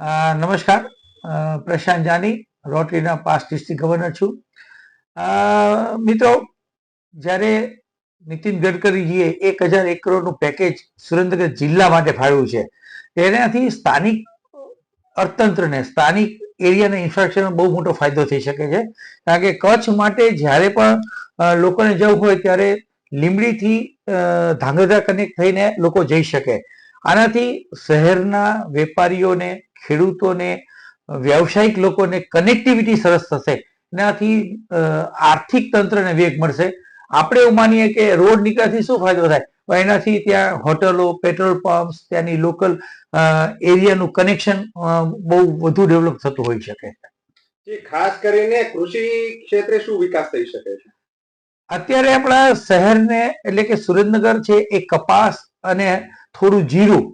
નમસ્કાર. પ્રશાંત જાની રોટરીના past district governor છું. મિત્રો, જ્યારે નીતિન ગડકરીજીએ એક હજાર એક કરોડનું પેકેજ સુરેન્દ્રનગર જિલ્લા માટે ફાળવ્યું છે તેનાથી સ્થાનિક અર્થતંત્રને, સ્થાનિક એરિયાના ઇન્ફ્રાસ્ટ્રક્ચરનો બહુ મોટો ફાયદો થઈ શકે છે. કારણ કે કચ્છ માટે જ્યારે પણ લોકોને જવું હોય ત્યારે લીંબડીથી ધાંગધ્રા કનેક્ટ થઈને લોકો જઈ શકે. આનાથી શહેરના વેપારીઓને ખેડૂતોને વ્યવસાયિક લોકોને કનેક્ટિવિટી સરસ થશે. એનાથી આર્થિક તંત્રને વેગ મળશે. આપણે એવું માનીએ કે રોડ નીકળ્યાથી શું ફાયદો થાય? પણ એનાથી ત્યાં હોટલો પેટ્રોલ પંપ ત્યાંની લોકલ એરિયાનું કનેક્શન બહુ વધુ ડેવલપ થતું હોઈ શકે ખાસ કરીને કૃષિ ક્ષેત્રે શું વિકાસ થઈ શકે છે? અત્યારે આપણા શહેરને એટલે કે સુરેન્દ્રનગર છે એ કપાસ અને થોડું જીરું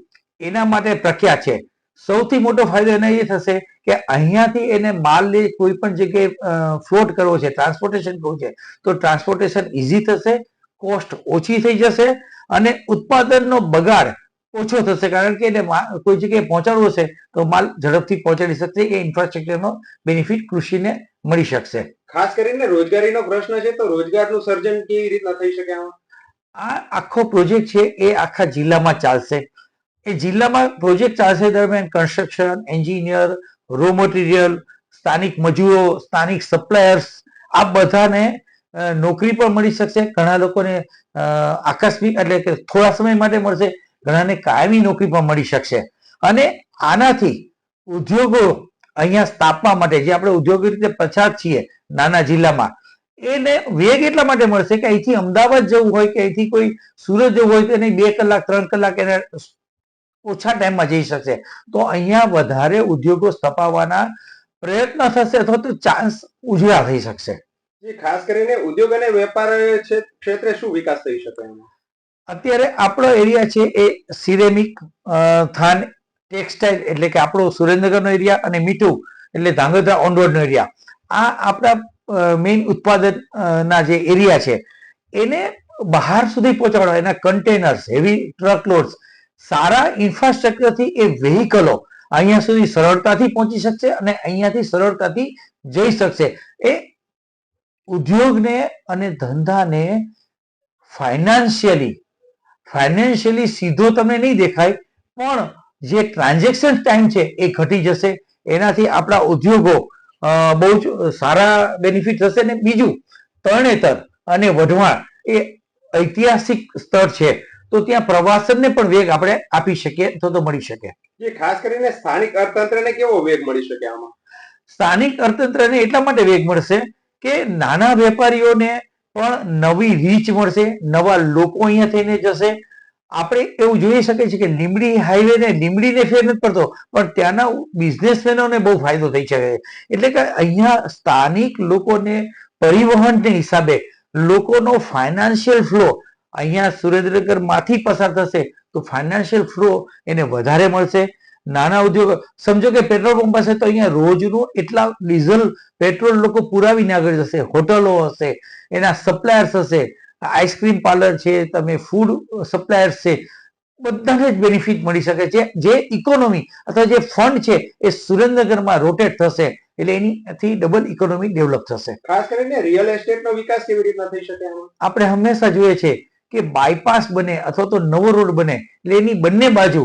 એના માટે પ્રખ્યાત છે. સૌથી મોટો ફાયદો એને એ થશે કે અહીંયાથી એને માલ લઈ કોઈ પણ જગ્યાએ ફ્લોટ કરવો છે ટ્રાન્સપોર્ટેશન કરવું છે તો ટ્રાન્સપોર્ટેશન ઇઝી થશે કોસ્ટ ઓછી થઈ જશે અને ઉત્પાદનનો બગાડ ઓછો થશે. કારણ કે એને કોઈ જગ્યાએ પહોંચાડવો છે તો માલ ઝડપથી પહોંચાડી શકશે એ ઇન્ફ્રાસ્ટ્રક્ચરનો બેનિફિટ કૃષિને મળી શકશે. ખાસ કરીને રોજગારીનો પ્રશ્ન છે તો રોજગારનું સર્જન કેવી રીતના થઈ શકે આ આખો પ્રોજેક્ટ છે એ આખા જિલ્લામાં ચાલશે. એ જિલ્લામાં પ્રોજેક્ટ ચાલશે દરમિયાન કન્સ્ટ્રક્શન એન્જિનિયર રો મટીરિયલ સ્થાનિક મજૂરો, સ્થાનિક સપ્લાયર્સ આ બધાને નોકરી પણ મળી શકશે. ઘણા લોકોને આકસ્મિક એટલે કે થોડા સમય માટે મળશે. ઘણાને કાયમી નોકરી પણ મળી શકશે. અને આનાથી ઉદ્યોગો અહીંયા સ્થાપવા માટે, જે આપણે ઉદ્યોગિક રીતે પછાત છીએ નાના જિલ્લામાં, એને વેગ એટલા માટે મળશે કે અહીંથી અમદાવાદ જવું હોય કે અહીંથી કોઈ સુરત જવું હોય તો એને બે કલાક, ત્રણ કલાક એને ઓછા ટાઈમમાં જઈ શકશે. તો અહીંયા વધારે ઉદ્યોગો સ્થપાવવાના પ્રયત્ન થશે અથવા તો ચાન્સ ઉજળા થઈ શકશે. જે ખાસ કરીને ઉદ્યોગ અને વેપાર ક્ષેત્રે શું વિકાસ થઈ શકે અત્યારે આપણો એરિયા છે એ સિરેમિક થાન ટેક્સટાઇલ એટલે કે આપણો સુરેન્દ્રનગરનો એરિયા અને મીઠું એટલે ધાંગધ્રા ઓનરોડનો એરિયા આ આપણા મેઇન ઉત્પાદન ના જે એરિયા છે એને બહાર સુધી પહોંચાડવા એના કન્ટેનર્સ હેવી ટ્રક લોડ્સ સારા ઇન્ફ્રાસ્ટ્રક્ચરથી એ વેહિકલો અહીંયા સુધી સરળતાથી પહોંચી શકશે અને અહીંયાથી સરળતાથી જઈ શકશે. એ ઉદ્યોગને અને ધંધાને ફાઇનાન્શિયલી ફાઇનાન્શિયલી સીધો તમને નહીં દેખાય, પણ જે ટ્રાન્ઝેક્શન ટાઈમ છે એ ઘટી જશે. એનાથી આપણા ઉદ્યોગો બહુ જ સારા બેનિફિટ થશે ને બીજું તરણેતર અને વઢવાણ એ ઐતિહાસિક સ્થળ છે. તો ત્યાં પ્રવાસનને પણ વેગ આપણે આપી શકીએ તો તો મળી શકે જે ખાસ કરીને સ્થાનિક અર્થતંત્રને કેવો વેગ મળી શકે આમાં? સ્થાનિક અર્થતંત્રને એટલા માટે વેગ મળશે કે નાના વેપારીઓને પણ નવી રીચ મળશે નવા લોકો અહીંયા થઈને જશે. આપણે એવું જોઈ શકીએ છીએ કે લીમડી હાઈવે ને લીમડીને ફેર નથી પડતો પણ ત્યાંના બિઝનેસમેનોને બહુ ફાયદો થઈ શકે. એટલે કે અહીંયા સ્થાનિક લોકોને પરિવહનને હિસાબે લોકોનો ફાઇનાન્શિયલ ફ્લો અહીંયા સુરેન્દ્રનગરમાંથી પસાર થશે તો ફાઇનાન્શિયલ ફ્લો એને વધારે મળશે. નાના ઉદ્યોગ સમજો કે પેટ્રોલ પંપ હશે તો અહીંયા રોજનું એટલા ડીઝલ પેટ્રોલ લોકો પુરાવીને આગળ જશે હોટલો હશે એના સપ્લાયર્સ હશે આઈસ્ક્રીમ પાર્લર છે તમે ફૂડ સપ્લાયર્સ છે બધાને જ બેનિફિટ મળી શકે છે. જે ઇકોનોમી અથવા જે ફંડ છે એ સુરેન્દ્રનગરમાં રોટેટ થશે એટલે એનીથી ડબલ ઇકોનોમી ડેવલપ થશે. ખાસ કરીને રિયલ એસ્ટેટનો વિકાસ કેવી રીતના થઈ શકે આપણે હંમેશા જોઈએ છે કે બાયપાસ બને અથવા તો નવો રોડ બને, એટલે એની બંને બાજુ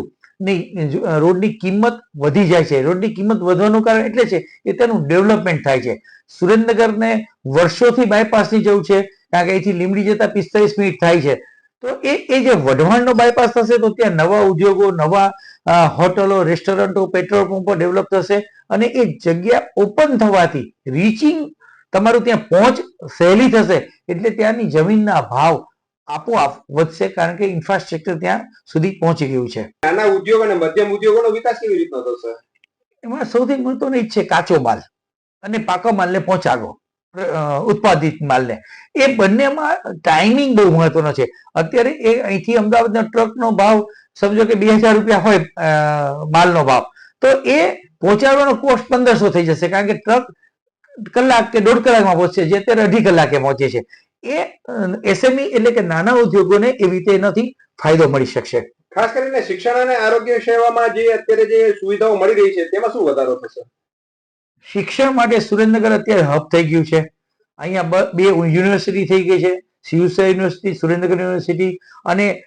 રોડની કિંમત વધી જાય છે. રોડની કિંમત વધવાનું કારણ એટલે છે કે તેનું ડેવલપમેન્ટ થાય છે. સુરેન્દ્રનગરને વર્ષોથી બાયપાસની જવું છે, કારણ કે અહીંથી લીમડી જતા પિસ્તાલીસ મિનિટ થાય છે. તો એ એ જે વઢવાણનો બાયપાસ થશે તો ત્યાં નવા ઉદ્યોગો, નવા હોટલો, રેસ્ટોરન્ટો, પેટ્રોલ પંપો ડેવલપ થશે અને એ જગ્યા ઓપન થવાથી રીચિંગ તમારું ત્યાં પહોંચ સહેલી થશે. એટલે ત્યાંની જમીનના ભાવ આપોઆપ વધશે કારણ કે ઇન્ફ્રાસ્ટ્રક્ચર ત્યાં સુધી પહોંચી ગયું છે. નાના ઉદ્યોગ અને મધ્યમ ઉદ્યોગોનો વિકાસ કેવી રીતનો થશે? એમાં સૌથી મહત્વનો એ છે કાચો માલ અને પાકો માલને પહોંચાડવો ઉત્પાદિત માલને. એ બંનેમાં ટાઈમિંગ બહુ મહત્વનો છે. અત્યારે એ અહીંથી અમદાવાદના ટ્રકનો ભાવ સમજો કે બે હજાર રૂપિયા હોય માલનો ભાવ. તો એ પહોંચાડવાનો કોસ્ટ પંદરસો થઈ જશે કારણ કે ટ્રક કલાક કે દોઢ કલાકમાં પહોંચશે જે અત્યારે અઢી કલાકે પહોંચે છે. એ એસએમઈ એટલે કે નાના ઉદ્યોગોને એવી રીતે એનાથી ફાયદો મળી શકશે. ખાસ કરીને શિક્ષણ અને આરોગ્ય સેવામાં જે અત્યારે જે સુવિધાઓ મળી રહી છે તેમાં શું વધારો થશે? શિક્ષણ માટે સુરેન્દ્રનગર અત્યારે હબ થઈ ગયું છે. અહીંયા બ- યુનિવર્સિટી થઈ ગઈ છે. શિવસા યુનિવર્સિટી સુરેન્દ્રનગર યુનિવર્સિટી અને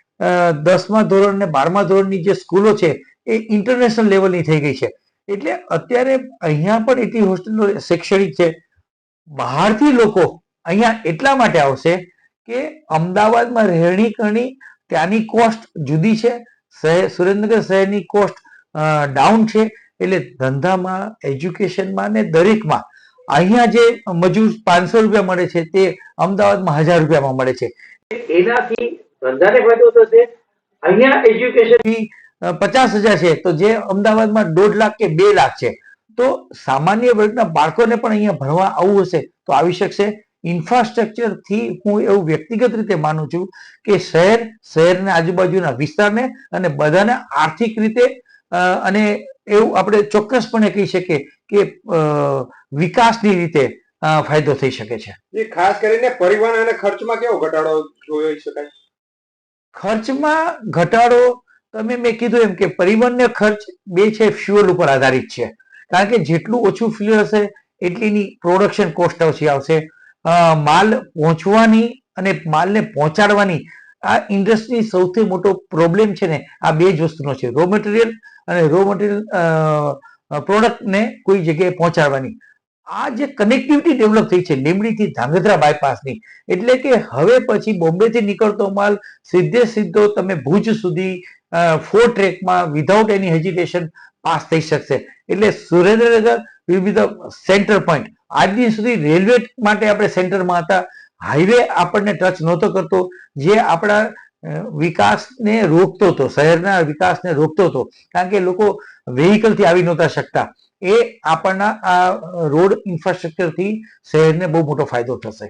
દસમા ધોરણ અને બારમા ધોરણની જે સ્કૂલો છે એ ઇન્ટરનેશનલ લેવલની થઈ ગઈ છે. એટલે અત્યારે અહીંયા પણ એટલી હોસ્ટેલો શૈક્ષણિક છે. બહારથી લોકો અહીંયા એટલા માટે આવશે કે અમદાવાદમાં રહેણી કરણી ત્યાંની કોસ્ટ જુદી છે શહેર સુરેન્દ્રનગર શહેરની કોસ્ટ ડાઉન છે એટલે ધંધામાં એજ્યુકેશનમાં ને દરેકમાં અહીંયા જે મજૂર પાંચસો રૂપિયા મળે છે તે અમદાવાદમાં હજાર રૂપિયામાં મળે છે. એનાથી ધંધાને ફાયદો થશે અહીંયા એજ્યુકેશન પચાસ હજાર છે તો જે અમદાવાદમાં દોઢ લાખ કે બે લાખ છે. તો સામાન્ય વર્ગના બાળકોને પણ અહીંયા ભણવા આવવું હશે તો આવી શકશે. ઇન્ફ્રાસ્ટ્રક્ચરથી હું એવું વ્યક્તિગત રીતે માનું છું કે શહેર શહેરના આજુબાજુના વિસ્તારને અને બધાને આર્થિક રીતે અને એવું આપણે ચોક્કસપણે કહી શકીએ કે વિકાસની રીતે ફાયદો થઈ શકે છે. ખાસ કરીને પરિવહન અને ખર્ચમાં કેવો ઘટાડો જોઈ શકાય? ખર્ચમાં ઘટાડો તમે મેં કીધું એમ કે પરિવહનનો ખર્ચ બે છે ફ્યુઅલ ઉપર આધારિત છે. કારણ કે જેટલું ઓછું ફ્યુઅલ હશે એટલીની પ્રોડક્શન કોસ્ટ ઓછી આવશે. માલ પહોંચવાની અને માલને પહોંચાડવાની આ ઇન્ડસ્ટ્રી સૌથી મોટો પ્રોબ્લેમ છે ને, આ બે જ વસ્તુનો છે. રો મટીરિયલ અને રો મટીરિયલ પ્રોડક્ટને કોઈ જગ્યાએ પહોંચાડવાની. આ જે કનેક્ટિવિટી ડેવલપ થઈ છે, લીંબડીથી ધાંગધ્રા બાયપાસની એટલે કે હવે પછી બોમ્બેથી નીકળતો માલ સીધે સીધો તમે ભુજ સુધી ફોર ટ્રેકમાં વિધાઉટ એની હેજિટેશન પાસ થઈ શકશે. એટલે Surendranagar will be the centre point આજ દિન સુધી રેલવે માટે આપણે સેન્ટરમાં હતા. હાઈવે આપણને ટચ નહોતો કરતો. જે આપણા વિકાસને રોકતો હતો, શહેરના વિકાસને રોકતો હતો. કારણ કે લોકો વેહિકલથી આવી નહોતા શકતા. એ આપણના આ રોડ ઇન્ફ્રાસ્ટ્રક્ચરથી શહેરને બહુ મોટો ફાયદો થશે.